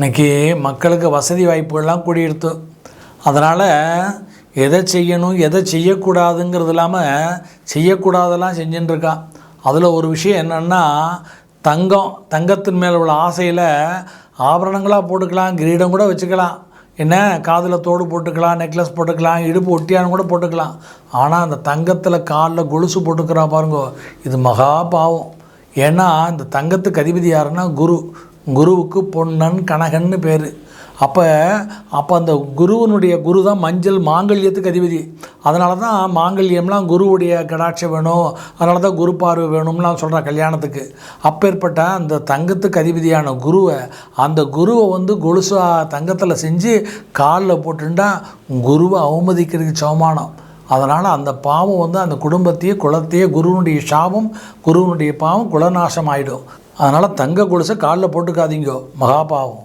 இன்னைக்கு மக்களுக்கு வசதி வாய்ப்புகள்லாம் கூடியிருத்து அதனால் எதை செய்யணும் எதை செய்யக்கூடாதுங்கிறது இல்லாமல் செய்யக்கூடாதெல்லாம் செஞ்சுட்டுருக்கான் அதில் ஒரு விஷயம் என்னென்னா தங்கம் தங்கத்தின் மேலே உள்ள ஆசையில் ஆபரணங்களாக போட்டுக்கலாம் கிரீடம் கூட வச்சுக்கலாம். என்ன? காதில் தோடு போட்டுக்கலாம் நெக்லஸ் போட்டுக்கலாம் இடுப்பு ஒட்டியானம் கூட போட்டுக்கலாம். ஆனால் அந்த தங்கத்தில் காலில் கொலுசு போட்டுக்கிறா பாருங்க இது மகா பாவம். ஏன்னா இந்த தங்கத்துக்கு அதிபதி யாருன்னா குரு. குருவுக்கு பொன்னன் கனகன்னு பேர். அப்போ அப்போ அந்த குருவனுடைய குரு தான் மஞ்சள் மாங்கல்யத்துக்கு அதிபதி. அதனால தான் மாங்கல்யம்லாம் குருவுடைய கடாட்சம் வேணும் அதனால தான் குரு பார்வை வேணும்லாம் சொல்கிறேன் கல்யாணத்துக்கு. அப்பேற்பட்ட அந்த தங்கத்துக்கு அதிபதியான குருவை அந்த குருவை வந்து கொலுசா தங்கத்தில் செஞ்சு காலில் போட்டுட்டா குருவை அவமதிக்கிறதுக்கு சமமானம் அதனால் அந்த பாவம் வந்து அந்த குடும்பத்தையே குலத்தையே குருவனுடைய சாபம் குருவனுடைய பாவம் குலநாசம் ஆகிடும் அதனால் தங்க கொலுசை காலில் போட்டுக்காதீங்க. மகாபாவம்.